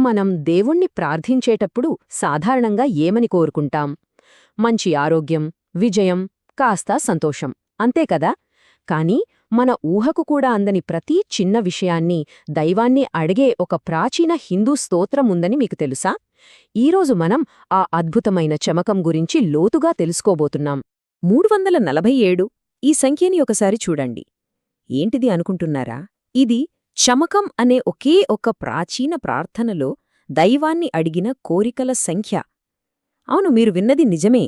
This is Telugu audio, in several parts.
మనం దేవుణ్ణి ప్రార్థించేటప్పుడు సాధారణంగా ఏమని కోరుకుంటాం? మంచి ఆరోగ్యం విజయం కాస్త సంతోషం. అంతే కదా? కాని మన ఊహకు కూడా అందని ప్రతి చిన్న విషయాన్ని దైవాన్ని అడిగే ఒక ప్రాచీన హిందూ స్తోత్రం ఉందని మీకు తెలుసా? ఈరోజు మనం ఆ అద్భుతమైన చమకం గురించి లోతుగా తెలుసుకోబోతున్నాం. మూడు వందల నలభై ఏడు ఈ సంఖ్యని ఒకసారి చూడండి. ఏంటిది అనుకుంటున్నారా? ఇది చమకం అనే ఒకే ఒక ప్రాచీన ప్రార్థనలో దైవాన్ని అడిగిన కోరికల సంఖ్య. అవును మీరు విన్నది నిజమే.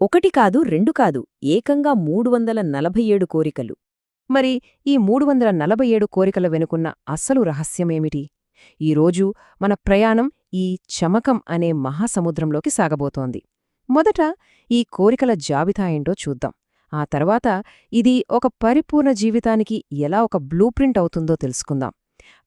ఒకటి కాదు రెండు కాదు ఏకంగా మూడు వందల నలభై ఏడు కోరికలు. మరి ఈ మూడు వందల నలభై ఏడు కోరికల వెనుకున్న అసలు రహస్యమేమిటి? ఈరోజు మన ప్రయాణం ఈ చమకం అనే మహాసముద్రంలోకి సాగబోతోంది. మొదట ఈ కోరికల జాబితా ఏంటో చూద్దాం. ఆ తర్వాత ఇది ఒక పరిపూర్ణ జీవితానికి ఎలా ఒక బ్లూ ప్రింట్ అవుతుందో తెలుసుకుందాం.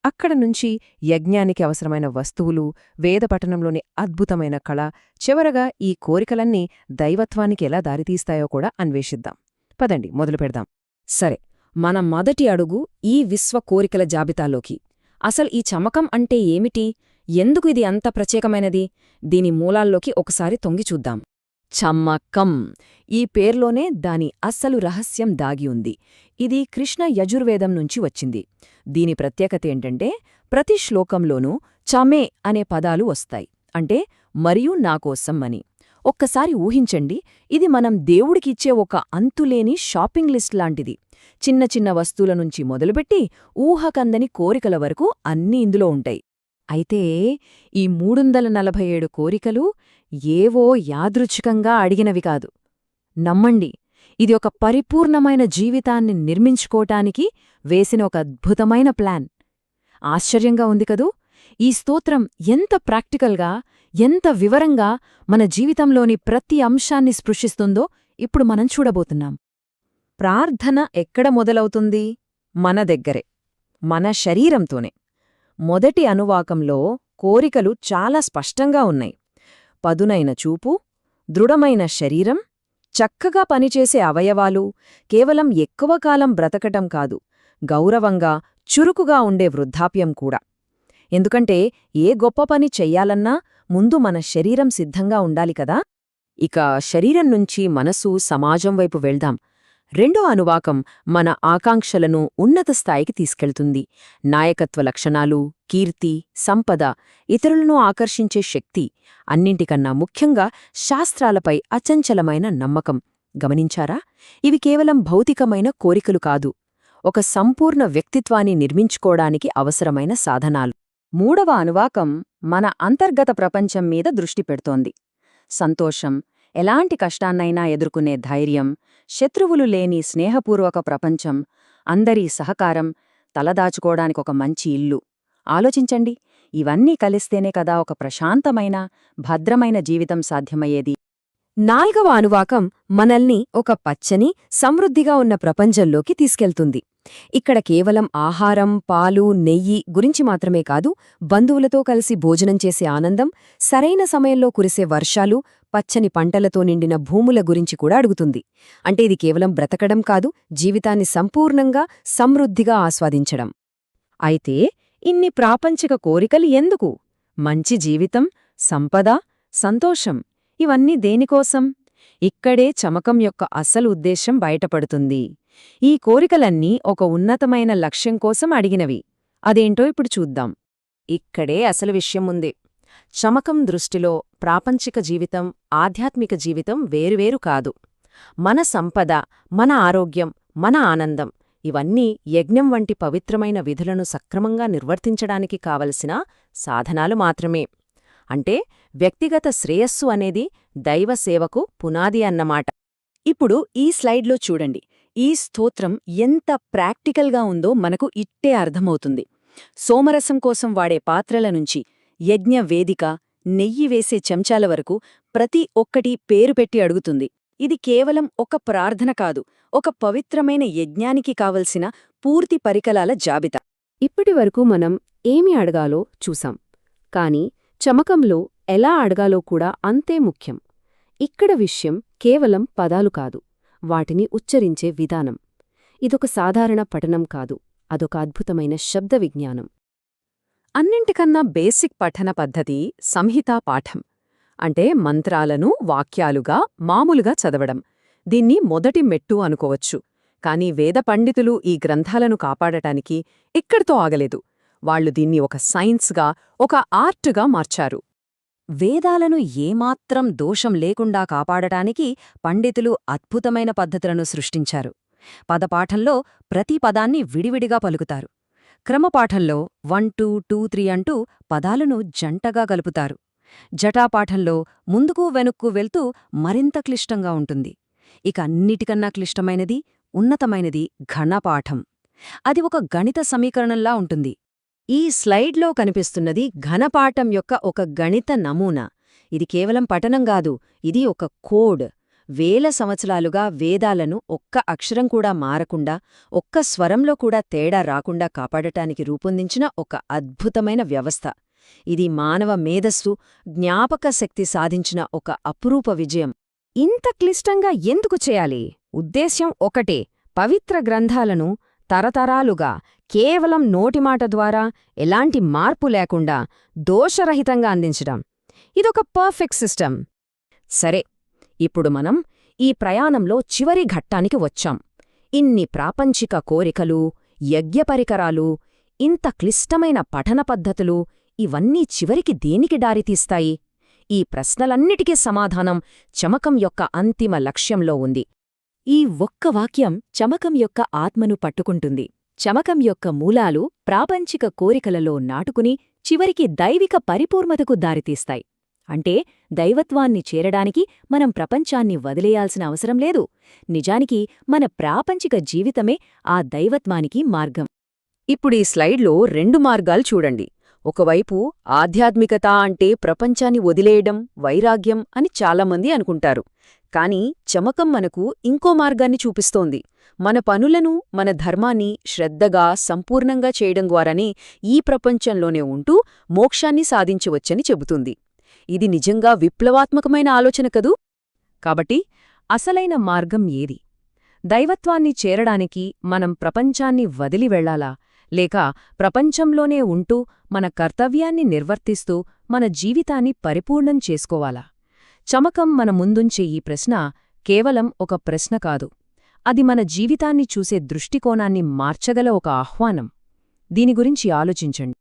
అక్కడ నుంచి యజ్ఞానికి అవసరమైన వస్తువులు వేదపఠనంలోని అద్భుతమైన కళ చివరగా ఈ కోరికలన్నీ దైవత్వానికి ఎలా దారితీస్తాయో కూడా అన్వేషిద్దాం. పదండి మొదలు పెడదాం. సరే మన మొదటి అడుగు ఈ విశ్వ కోరికల జాబితాలోకి. అసలు ఈ చమకం అంటే ఏమిటి? ఎందుకు ఇది అంత ప్రత్యేకమైనది? దీని మూలాల్లోకి ఒకసారి తొంగి చూద్దాం. చమ్మక్కం. ఈ పేర్లోనే దాని అస్సలు రహస్యం దాగి ఉంది. ఇది కృష్ణ యజుర్వేదం నుంచి వచ్చింది. దీని ప్రత్యేకతేంటంటే ప్రతి శ్లోకంలోనూ చమే అనే పదాలు వస్తాయి. అంటే మరియు నాకోసం అని. ఒక్కసారి ఊహించండి ఇది మనం దేవుడికిచ్చే ఒక అంతులేని షాపింగ్ లిస్ట్ లాంటిది. చిన్న చిన్న వస్తువుల నుంచి మొదలుపెట్టి ఊహకందని కోరికల వరకు అన్నీ ఇందులో ఉంటాయి. అయితే ఈ మూడొందల నలభై ఏడు కోరికలు ఏవో యాదృచ్ఛికంగా అడిగినవి కాదు. నమ్మండి ఇది ఒక పరిపూర్ణమైన జీవితాన్ని నిర్మించుకోటానికి వేసిన ఒక అద్భుతమైన ప్లాన్. ఆశ్చర్యంగా ఉంది కదూ? ఈ స్తోత్రం ఎంత ప్రాక్టికల్గా ఎంత వివరంగా మన జీవితంలోని ప్రతి అంశాన్ని స్పృశిస్తుందో ఇప్పుడు మనం చూడబోతున్నాం. ప్రార్థన ఎక్కడ మొదలవుతుంది? మన దగ్గరే మన శరీరంతోనే. మొదటి అనువాకంలో కోరికలు చాలా స్పష్టంగా ఉన్నాయి. పదునైన చూపు దృఢమైన శరీరం చక్కగా పనిచేసే అవయవాలు కేవలం ఎక్కువ కాలం బ్రతకటం కాదు గౌరవంగా చురుకుగా ఉండే వృద్ధాప్యం కూడా. ఎందుకంటే ఏ గొప్ప పని చెయ్యాలన్నా ముందు మన శరీరం సిద్ధంగా ఉండాలి కదా? ఇక శరీరం నుంచి మనసు సమాజం వైపు వెళ్దాం. రెండో అనువాకం మన ఆకాంక్షలను ఉన్నత స్థాయికి తీసుకెళ్తుంది. నాయకత్వ లక్షణాలు కీర్తి సంపద ఇతరులను ఆకర్షించే శక్తి అన్నింటికన్నా ముఖ్యంగా శాస్త్రాలపై అచంచలమైన నమ్మకం. గమనించారా? ఇవి కేవలం భౌతికమైన కోరికలు కాదు. ఒక సంపూర్ణ వ్యక్తిత్వాన్ని నిర్మించుకోడానికి అవసరమైన సాధనాలు. మూడవ అనువాకం మన అంతర్గత ప్రపంచం మీద దృష్టి పెడుతోంది. సంతోషం ఎలాంటి కష్టాన్నైనా ఎదుర్కొనే ధైర్యం శత్రువులు లేని స్నేహపూర్వక ప్రపంచం అందరి సహకారం తలదాచుకోవడానికొక మంచి ఇల్లు. ఆలోచించండి ఇవన్నీ కలిస్తేనే కదా ఒక ప్రశాంతమైన భద్రమైన జీవితం సాధ్యమయ్యేది. నాల్గవ అనువాకం మనల్ని ఒక పచ్చని సమృద్ధిగా ఉన్న ప్రపంచంలోకి తీసుకెళ్తుంది. ఇక్కడ కేవలం ఆహారం పాలు నెయ్యి గురించి మాత్రమే కాదు బంధువులతో కలిసి భోజనం చేసే ఆనందం సరైన సమయంలో కురిసే వర్షాలు పచ్చని పంటలతో నిండిన భూముల గురించి కూడా అడుగుతుంది. అంటే ఇది కేవలం బ్రతకడం కాదు జీవితాన్ని సంపూర్ణంగా సమృద్ధిగా ఆస్వాదించడం. అయితే ఇన్ని ప్రాపంచిక కోరికలు ఎందుకు? మంచి జీవితం సంపద సంతోషం ఇవన్నీ దేనికోసం? ఇక్కడే చమకం యొక్క అసలు ఉద్దేశం బయటపడుతుంది. ఈ కోరికలన్నీ ఒక ఉన్నతమైన లక్ష్యం కోసం అడిగినవి. అదేంటో ఇప్పుడు చూద్దాం. ఇక్కడే అసలు విషయం ఉంది. చమకం దృష్టిలో ప్రాపంచిక జీవితం ఆధ్యాత్మిక జీవితం వేరువేరు కాదు. మన సంపద మన ఆరోగ్యం మన ఆనందం ఇవన్నీ యజ్ఞం వంటి పవిత్రమైన విధులను సక్రమంగా నిర్వర్తించడానికి కావలసిన సాధనాలు మాత్రమే. అంటే వ్యక్తిగత శ్రేయస్సు అనేది దైవసేవకు పునాది అన్నమాట. ఇప్పుడు ఈ స్లైడ్లో చూడండి. ఈ స్తోత్రం ఎంత ప్రాక్టికల్గా ఉందో మనకు ఇట్టే అర్థమవుతుంది. సోమరసం కోసం వాడే పాత్రల నుంచి యజ్ఞ వేదిక నెయ్యి వేసే చెంచాల వరకు ప్రతి ఒక్కటి పేరు పెట్టి అడుగుతుంది. ఇది కేవలం ఒక ప్రార్థన కాదు ఒక పవిత్రమైన యజ్ఞానికి కావలసిన పూర్తి పరికలాల జాబితా. ఇప్పటివరకు మనం ఏమి అడగాలో చూసాం. కాని చమకంలో ఎలా అడగాలో కూడా అంతే ముఖ్యం. ఇక్కడ విషయం కేవలం పదాలు కాదు వాటిని ఉచ్చరించే విధానం. ఇదొక సాధారణ పఠనం కాదు అదొక అద్భుతమైన శబ్ద విజ్ఞానం. అన్నింటికన్నా బేసిక్ పఠన పద్ధతి సంహితా పాఠం అంటే మంత్రాలను వాక్యాలుగా మామూలుగా చదవడం. దీన్ని మొదటి మెట్టు అనుకోవచ్చు కాని వేద పండితులు ఈ గ్రంథాలను కాపాడటానికి ఇక్కడితో ఆగలేదు. వాళ్ళు దీన్ని ఒక సైన్స్గా ఒక ఆర్ట్గా మార్చారు. వేదాలను ఏమాత్రం దోషం లేకుండా కాపాడటానికి పండితులు అద్భుతమైన పద్ధతులను సృష్టించారు. పదపాఠంలో ప్రతి పదాన్ని విడివిడిగా పలుకుతారు. క్రమపాఠంలో వన్ టూ టూ త్రీ అంటూ పదాలను జంటగా కలుపుతారు. జటాపాఠంలో ముందుకు వెనుక్కు వెళ్తూ మరింత క్లిష్టంగా ఉంటుంది. ఇక అన్నిటికన్నా క్లిష్టమైనది ఉన్నతమైనది ఘనపాఠం. అది ఒక గణిత సమీకరణంలా ఉంటుంది. ఈ స్లైడ్లో కనిపిస్తున్నది ఘనపాఠం యొక్క ఒక గణిత నమూనా. ఇది కేవలం పఠనం కాదు ఇది ఒక కోడ్. వేల సంవత్సరాలుగా వేదాలను ఒక్క అక్షరం కూడా మారకుండా ఒక్క స్వరంలో కూడా తేడా రాకుండా కాపాడటానికి రూపొందించిన ఒక అద్భుతమైన వ్యవస్థ. ఇది మానవ మేధస్సు జ్ఞాపక శక్తి సాధించిన ఒక అపురూప విజయం. ఇంత క్లిష్టంగా ఎందుకు చేయాలి? ఉద్దేశ్యం ఒకటే పవిత్ర గ్రంథాలను తరతరాలుగా కేవలం నోటిమాట ద్వారా ఎలాంటి మార్పు లేకుండా దోషరహితంగా అందించడం. ఇదొక పర్ఫెక్ట్ సిస్టమ్ సరే ఇప్పుడు మనం ఈ ప్రయాణంలో చివరి ఘట్టానికి వచ్చాం. ఇన్ని ప్రాపంచిక కోరికలు యజ్ఞపరికరాలు ఇంత క్లిష్టమైన పఠన పద్ధతులు ఇవన్నీ చివరికి దేనికి దారితీస్తాయి? ఈ ప్రశ్నలన్నిటికీ సమాధానం చమకం యొక్క అంతిమ లక్ష్యంలో ఉంది. ఈ ఒక్క వాక్యం చమకం యొక్క ఆత్మను పట్టుకుంటుంది. చమకం యొక్క మూలాలు ప్రాపంచిక కోరికలలో నాటుకుని చివరికి దైవిక పరిపూర్ణతకు దారితీస్తాయి. అంటే దైవత్వాన్ని చేరడానికి మనం ప్రపంచాన్ని వదిలేయాల్సిన అవసరం లేదు. నిజానికి మన ప్రాపంచిక జీవితమే ఆ దైవత్వానికి మార్గం. ఇప్పుడు ఈ స్లైడ్లో రెండు మార్గాలు చూడండి. ఒకవైపు ఆధ్యాత్మికత అంటే ప్రపంచాన్ని వదిలేయడం వైరాగ్యం అని చాలామంది అనుకుంటారు. కాని చమకం మనకు ఇంకో మార్గాన్ని చూపిస్తోంది. మన పనులను మన ధర్మాన్ని శ్రద్ధగా సంపూర్ణంగా చేయడం ద్వారానే ఈ ప్రపంచంలోనే ఉంటూ మోక్షాన్ని సాధించవచ్చని చెబుతుంది. ఇది నిజంగా విప్లవాత్మకమైన ఆలోచన కదూ? కాబట్టి అసలైన మార్గం ఏది? దైవత్వాన్ని చేరడానికి మనం ప్రపంచాన్ని వదిలి వెళ్ళాలా లేక ప్రపంచంలోనే ఉంటూ మన కర్తవ్యాన్ని నిర్వర్తిస్తూ మన జీవితాన్ని పరిపూర్ణం చేసుకోవాలా? చమకం మన ముందుంచే ఈ ప్రశ్న కేవలం ఒక ప్రశ్న కాదు. అది మన జీవితాన్ని చూసే దృష్టికోణాన్ని మార్చగల ఒక ఆహ్వానం. దీని గురించి ఆలోచించండి.